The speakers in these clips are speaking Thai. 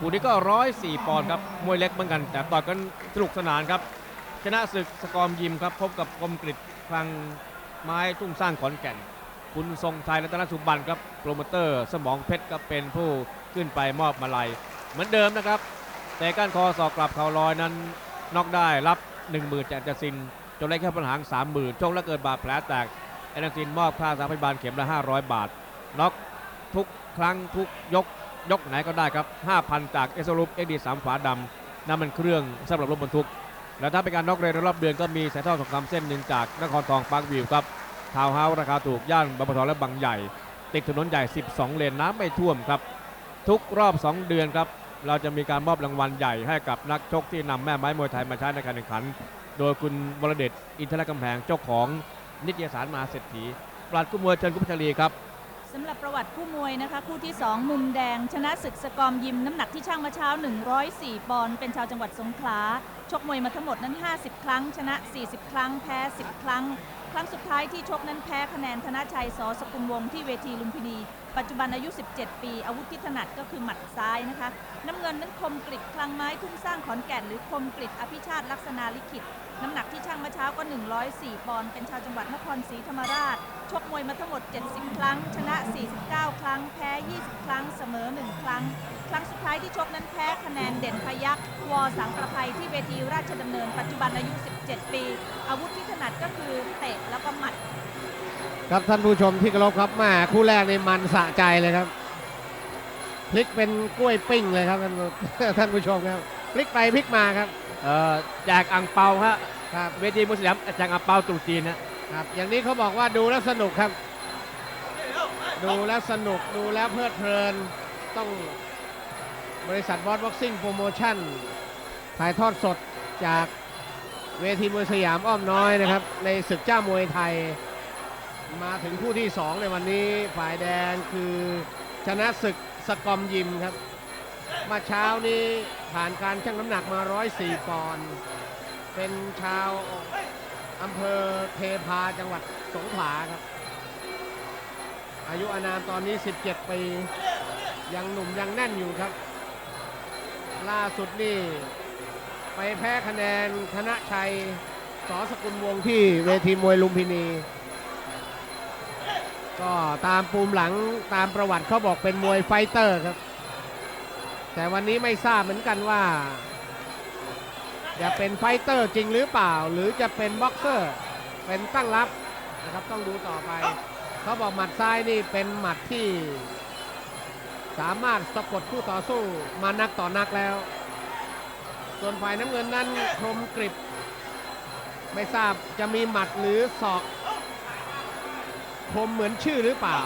คู่นี้ก็104ปอนด์ครับมวยเล็กเหมือนกัน แต่ต่อยกันสนุกสนานครับ ชนะศึกสกอมยิมครับ พบกับกรมกริดคลังไม้ทุ่งสร้างขอนแก่น คุณทรงไทยรัตนสุบันครับโปรโมเตอร์ สมองเพชรก็เป็นผู้ขึ้นไปมอบมาลัย เหมือนเดิมนะครับแต่ก้านคอสอกกลับเข่าลอยนั้นน็อกได้รับ 1 0,000จากจัสินจนได้แค่ปัญหา30,000ชกแล้วเกิดบาดแผลแตกแอนนาซินมอบค่าสาพยาบาลเข็มละ500 บาทน็อกทุกครั้งทุกยก ยกไหนก็ได้ครับ 5,000 จากเอสรูปเอ็กดีสามฝาดำน้ำมันเครื่องสำหรับรถบรรทุก แล้วถ้าเป็นการน็อกเรนรอบเดือนก็มีสายท่อทองคำเส้นหนึ่งจากนครทองปาร์ควิวครับทาวเฮาส์ราคาถูกย่านบางบัวทองและบางใหญ่ ติดถนนใหญ่ 12 เลนน้ำไม่ท่วมครับ ทุกรอบ 2 เดือนครับ เราจะมีการมอบรางวัลใหญ่ให้กับนักชกที่นำแม่ไม้มวยไทยมาใช้ในการแข่งขัน โดยคุณวรเดชอินทรกำแพงเจ้าของนิตยสารมาเศรษฐีปลัดกู้มวยเชิญกุณพัชรีครับ สำหรับประวัติคู่มวยนะคะคู่ที่ 2 มุมแดง ชนะศึกสกอมยิมน้ำหนักที่ช่างมาเช้า 104 ปอนด์เป็นชาวจังหวัดสงขลา ชกมวยมาทั้งหมดนั้น 50 ครั้ง ชนะ 40 ครั้ง แพ้ 10 ครั้ง ครั้งสุดท้ายที่ชกนั้นแพ้คะแนนธนชัยสอสกุลวงที่เวทีลุมพินี ปัจจุบันอายุ 17 ปี อาวุธที่ถนัดก็คือหมัดซ้ายนะคะ น้ำเงินนั้นคมกริดคลังไม้ทุ่งสร้างขอนแก่นหรือคมกริดอภิชาติลักษณาลิขิต น้ำหนักที่ช่างเมื่อเช้าก็ 104 ปอนด์เป็นชาวจังหวัดนครศรีธรรมราช ชกมวยมาทั้งหมด 70 ครั้ง ชนะ 49 ครั้ง แพ้ 20 ครั้ง เสมอ 1 ครั้ง ครั้งสุดท้ายที่ชกนั้นแพ้คะแนนเด่นพยักวอสังประภัยที่เวทีราชดำเนินปัจจุบันอายุ 17 ปี อาวุธที่ถนัดก็คือเตะแล้วก็หมัด ครับท่านผู้ชมที่เคารพครับแม่คู่แรกในมันสะใจเลยครับพลิกเป็นกล้วยปิ้งเลยครับท่านผู้ชมครับพลิกไปพลิกมาครับ เอ่อแจกอังเปาฮะครับเวทีมุสลิมแจกอังเปาตรุษจีนนะครับ อย่างนี้เขาบอกว่าดูแล้วสนุกครับ ดูแล้วสนุกดูแล้วเพลิดเพลินต้องบริษัทบอสบ็อกซิ่งโปรโมชั่นถ่ายทอดสดจากเวทีมวยสยามอ้อมน้อยนะครับ ในศึกเจ้ามวยไทย มาถึงคู่ที่ 2 ในวันนี้ฝ่ายแดงคือชนะศึกสกอมยิมครับมาเช้านี้ ผ่านการชั่งน้ำหนักมา 104 ปอนด์เป็นชาวอำเภอเทพาจังหวัดสงขลาครับ อายุอานามตอนนี้ 17 ปี ยังหนุ่มยังแน่นอยู่ครับ ล่าสุดนี่ ไปแพ้คะแนนธนชัยสอสกุลวงที่เวทีมวยลุมพินี ก็ตามปูมหลังตามประวัติเขาบอกเป็นมวยไฟเตอร์ครับ แต่วันนี้ไม่ทราบเหมือนกันว่า จะเป็นไฟเตอร์จริงหรือเปล่า หรือจะเป็นบ็อกเซอร์ เป็นตั้งรับนะครับต้องดูต่อไป เขาบอกหมัดซ้ายนี่เป็นหมัดที่ สามารถสะกดคู่ต่อสู้มานักต่อนักแล้ว ส่วนฝ่ายน้ำเงินนั้นคมกริบ ไม่ทราบจะมีหมัดหรือศอกคมเหมือนชื่อหรือเปล่า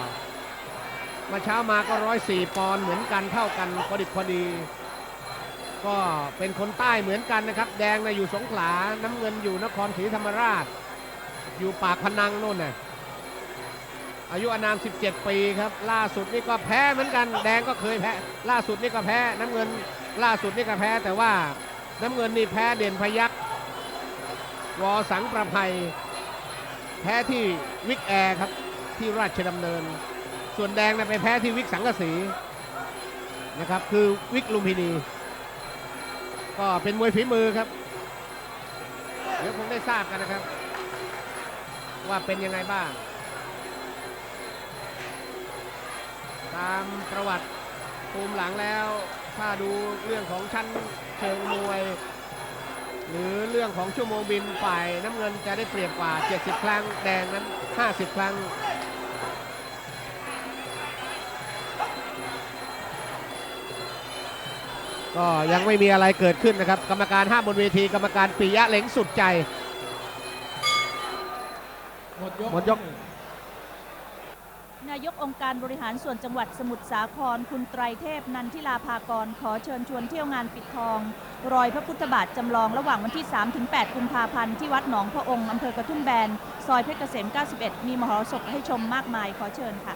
มาเช้ามาก็ร้อยสี่ปอนด์เหมือนกันเท่ากันพอดิบพอดี ก็เป็นคนใต้เหมือนกันนะครับ แดงนะอยู่สงขลาน้ำเงินอยู่นครศรีธรรมราช อยู่ปากพนังโน่นน่ะอายุอนาม 17 ปีครับ ล่าสุดนี่ก็แพ้เหมือนกัน แดงก็เคยแพ้ ล่าสุดนี่ก็แพ้ น้ำเงิน ล่าสุดนี่ก็แพ้ แต่ว่าน้ำเงินนี่แพ้เด่นพยักวอสังประภัย แพ้ที่วิกแอร์ครับ ที่ราชดำเนิน ส่วนแดงนะไปแพ้ที่วิกสังกสีนะครับ คือวิกลุมพินี ก็เป็นมวยฝีมือครับ เดี๋ยวคงได้ทราบกันนะครับ ว่าเป็นยังไงบ้าง ตามประวัติภูมิหลังแล้ว ถ้าดูเรื่องของชั้นเชิงมวย หรือเรื่องของชั่วโมงบินฝ่ายน้ำเงินจะได้เปรียบกว่า 70 ครั้ง แดงนั้น 50 ครั้ง ก็ยังไม่มีอะไรเกิดขึ้นนะครับ กรรมการห้ามบนเวทีกรรมการปิยะเหล็งสุดใจหมดยก นายกองค์การบริหารส่วนจังหวัดสมุทรสาครคุณไตรเทพนันทิลาภากร ขอเชิญชวนเที่ยวงานปิดทอง รอยพระพุทธบาทจำลองระหว่างวันที่ 3-8 กุมภาพันธ์ที่วัดหนองพระองค์อำเภอกระทุ่มแบน ซอยเพชรเกษม 91 มีมหรสพให้ชมมากมายขอเชิญค่ะ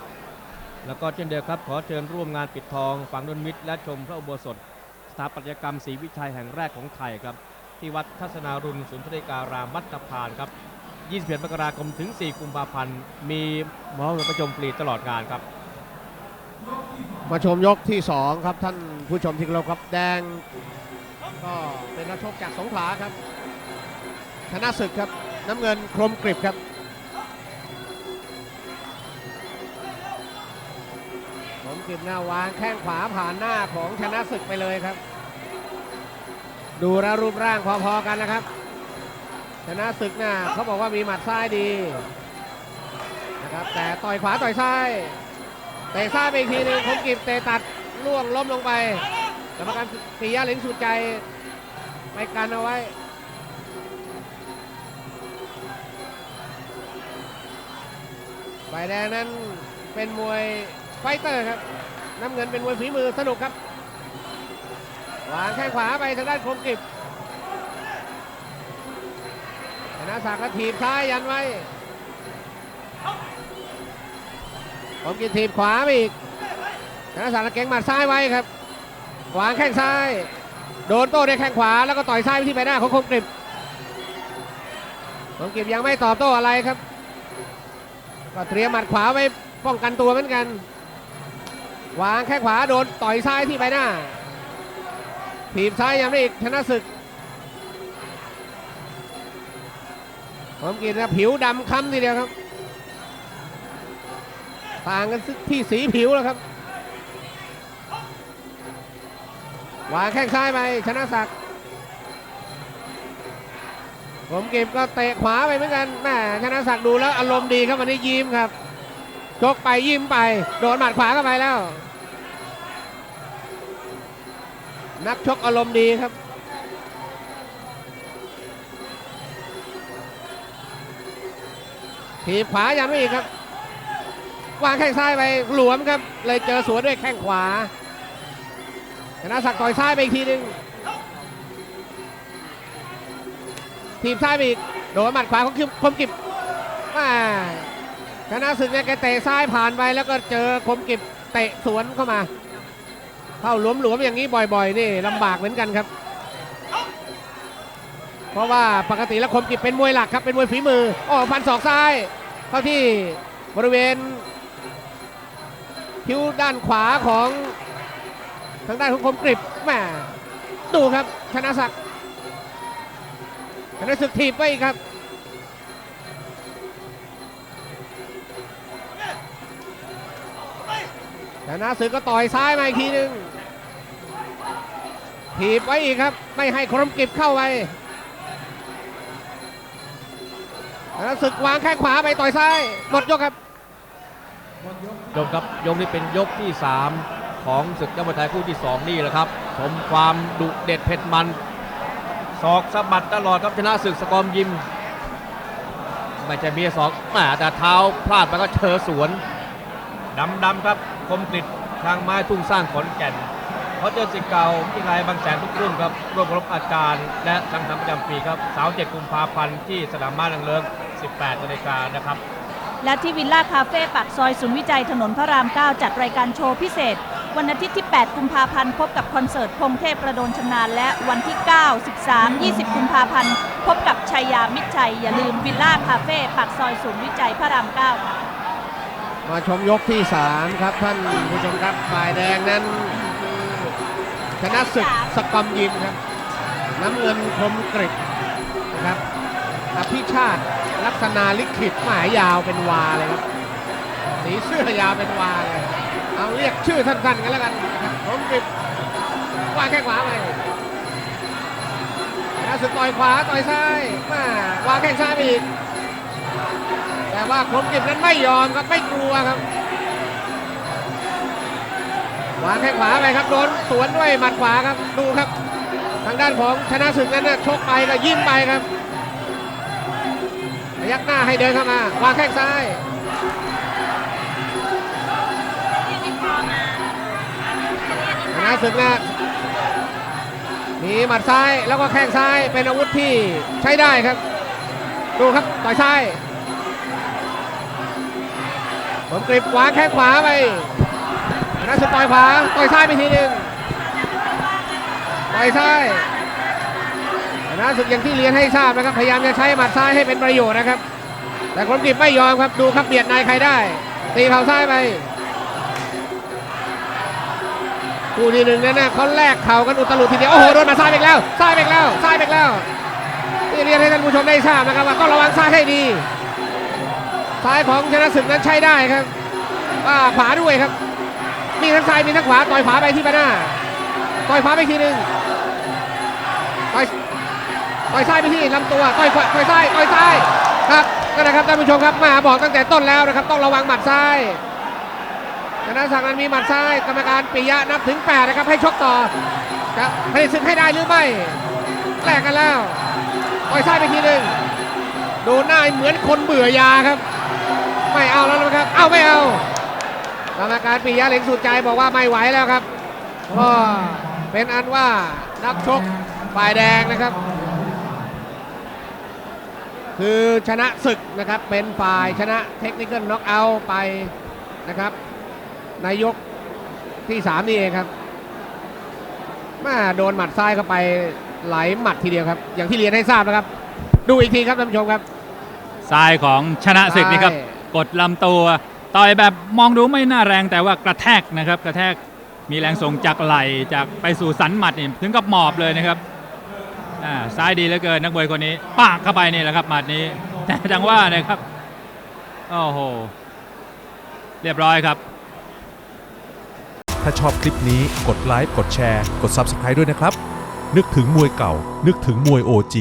แล้วก็เช่นเดียวครับขอเชิญร่วมงานปิดทองฝังนนมิตรและชมพระอุโบสถส ถาปัตยกรรมศรีวิชัยแห่งแรกของไทยครับ ที่วัดทัศนารุณสุนทรีการามวัดตะพานครับ21มกราคมถึง 4 กุมภาพันธ์ มีหมอประชมฟรีตลอดงานครับ มาชมยกที่ 2 ครับท่านผู้ชมที่เคารพครับแดง ก็เป็นนักชกจากสงขลาครับ ชนะศึกครับ น้ำเงินครมกริบครับ กริบหน้าวางแข้งขวาผ่านหน้าของชนะศึกไปเลยครับ ดูแลรูปร่างพอๆกันนะครับ ชนะศึกน่ะเขาบอกว่ามีหมัดซ้ายดีนะครับแต่ต่อยขวาต่อยซ้ายเตะซ้ายไปอีกทีหนึงคมกิบเตะตัดล่วงล้มลงไปกรรมการปิยะเหลนสุดใจไปกันเอาไว้ฝ่ายแดงนั้นเป็นมวยไฟเตอร์ครับ น้ำเงินเป็นมวยฝีมือสนุกครับวางแข้งขวาไปทางด้านคมกิบชนะศักดิ์ก็ถีบซ้ายยันไว้คมกิบถีบขวาไปอีกชนะศักดิ์เก่งหมัดซ้ายไว้ครับวางแข้งซ้าย โดนโต้ด้วยแข้งขวาแล้วก็ต่อยซ้ายไปที่ใบหน้าของคมกิบคมกิบยังไม่ตอบโต้อะไรครับ ก็เตรียมหมัดขวาไว้ป้องกันตัวเหมือนกัน วางแข้งขวาโดนต่อยซ้ายที่ใบหน้าถีบซ้ายยังไม่อีกชนะศึกผมกินนะผิวดำค้ำทีเดียวครับ ต่างกันที่สีผิวแล้วครับวางแข้งซ้ายไปชนะศักดิ์ผมเก็บก็เตะขวาไปเหมือนกันแม่ชนะศักดิ์ดูแล้วอารมณ์ดีครับวันนี้ยิ้มครับชกไปยิ้มไป โดนหมัดขวาเข้าไปแล้ว นักชกอารมณ์ดีครับถีบขวายังไม่อีกครับ วางแข้งซ้ายไปหลวมครับ เลยเจอสวนด้วยแข้งขวาชนะศักต่อยซ้ายไปอีกทีหนึ่งทีบซ้ายไปอีกโดนหมัดขวาของคมกิบมาชนะศึกเนี่ยแกเตะซ้ายผ่านไปแล้วก็เจอคมกิบเตะสวนเข้ามา เข้าหลวมๆอย่างนี้บ่อยๆนี่ลำบากเหมือนกันครับ เพราะว่าปกติแล้วคมกิบเป็นมวยหลักครับเป็นมวยฝีมืออ๋อฟันศอกซ้ายเข้าที่บริเวณคิ้วด้านขวาของทางด้านของคมกริบแม่ดูครับชนะศักดิ์ชนะศึกถีบไปอีกครับ ชนะศึกก็ต่อยซ้ายมาอีกทีหนึ่งถีบไว้อีกครับ ไม่ให้ครมกริบเข้าไปชนะศึกวางแข้งขวาไปต่อยซ้าย หมดยกครับยกครับยกนี้เป็นยกที่ 3 ของศึกยอดมวยไทยคู่ที่ 2 นี่แหละครับ ชมความดุเด็ดเผ็ดมันศอกสะบัดตลอดครับชนะศึกสกอมยิมไม่ใช่มีศอกแต่เท้าพลาดไปก็เชอสวนดำดำๆครับ คมกริดทางไม้ทุ่งสร้างขอนแก่นเขาเจอสิเก่าที่ไรบางแสนทุกรุ่นครับร่วมรบอาจารย์ และสังสรรค์ประจำปีครับเสาร์7กุมภาพันธ์ที่สนามม้านางเลิง18นาฬิกานะครับและที่วิลล่าคาเฟ่ปากซอยศูนย์วิจัยถนนพระราม 9 จัดรายการโชว์พิเศษ วันอาทิตย์ที่ 8 กุมภาพันธ์ พบกับคอนเสิร์ตพงเทพประโดนชำนาญและวันที่ 9 13 20 กุมภาพันธ์ พบกับชัยยามิชัย อย่าลืมวิลล่าคาเฟ่ปากซอยศูนย์วิจัยพระราม 9 ค่ะ มาชมยกที่ 3 ครับท่านผู้ชมครับฝ่ายแดงนั้น ชนะศึกสกอมยิมครับ น้ำเงินคมกริบนะครับอภิชาติลักษณะลิขิตหมายยาวเป็นวาเลยครับสีเสื้อยาวเป็นวาเลยเอาเรียกชื่อสั้นๆกันแล้วกันครับคมกริบว่าแข้งขวาไปชนะศึกต่อยขวาต่อยซ้ายมาวางแข้งซ้ายไปอีก ว่าคมกริบนั้นไม่ยอมครับไม่กลัวครับวางแข้งขวาไปครับโดนสวนด้วยหมัดขวาครับดูครับ ทางด้านของชนะศึกนั้นนะชกไปก็ยิ้มไปครับยักหน้าให้เดินเข้ามาวางแข้งซ้ายชนะศึกนะมีหมัดซ้ายแล้วก็แข้งซ้ายเป็นอาวุธที่ใช้ได้ครับ ดูครับต่อยซ้าย ผมกริบขวาแข้งขวาไปนะศึกต่อยขวาต่อยซ้ายไปทีหนึ่งต่อยซ้ายนะศึกอย่างที่เรียนให้ทราบนะครับ พยายามจะใช้หมัดซ้ายให้เป็นประโยชน์นะครับ แต่คนกริบไม่ยอมครับ ดูครับเบียดนายใครได้ ตีเข่าซ้ายไปคู่ที่หนึ่งนี่นะเขาแลกเข่ากันอุตลุดทีเดียว โอ้โห โดนหมาซ้ายอีกแล้ว ซ้ายอีกแล้ว ซ้ายอีกแล้วนี่เรียนให้ท่านผู้ชมได้ทราบนะครับว่าต้องระวังซ้ายให้ดี ซ้ายของชนะศึกนั้นใช้ได้ครับว่าขวาด้วยครับ มีทั้งซ้ายมีทั้งขวาต่อยขวาไปที่ใบหน้าต่อยขวาไปทีหนึ่งต่อยต่อยซ้ายไปที่ลำตัวต่อยขวาต่อยซ้ายต่อยซ้ายครับก็นะครับท่านผู้ชมครับมาบอกตั้งแต่ต้นแล้วนะครับ ต้องระวังหมัดซ้ายชนะศักดิ์นั้นมีหมัดซ้ายกรรมการปิยะนับถึง8นะครับให้ชกต่อจะผลิตศึกให้ได้หรือไม่แลกกันแล้วต่อยซ้ายไปทีหนึ่งดูหน้าเหมือนคนเบื่อยาครับ ไม่เอาแล้วนะครับ เอาไม่เอากรรมการปิยะเหล็งสุดใจบอกว่าไม่ไหวแล้วครับก็เป็นอันว่านักชกฝ่ายแดงนะครับ คือชนะศึกนะครับเป็นฝ่ายชนะเทคนิคน็อกเอาไปนะครับในยกที่3นี่เองครับมาโดนหมัดซ้ายเข้าไปไหลหมัดทีเดียวครับ อย่างที่เรียนให้ทราบนะครับ ดูอีกทีครับท่านผู้ชมครับซ้ายของชนะศึกนี่ครับ กดลำตัว ต่อยแบบมองดูไม่น่าแรงแต่ว่ากระแทกนะครับ กระแทกมีแรงส่งจากไหลจากไปสู่สันหมัดนี่ถึงกับหมอบเลยนะครับซ้ายดีเหลือเกินนักมวยคนนี้ปากเข้าไปนี่แหละครับหมัดนี้ แต่จังว่านะครับโอ้โหเรียบร้อยครับ ถ้าชอบคลิปนี้กดไลค์กดแชร์ กด Subscribe ด้วยนะครับ นึกถึงมวยเก่า นึกถึงมวย OG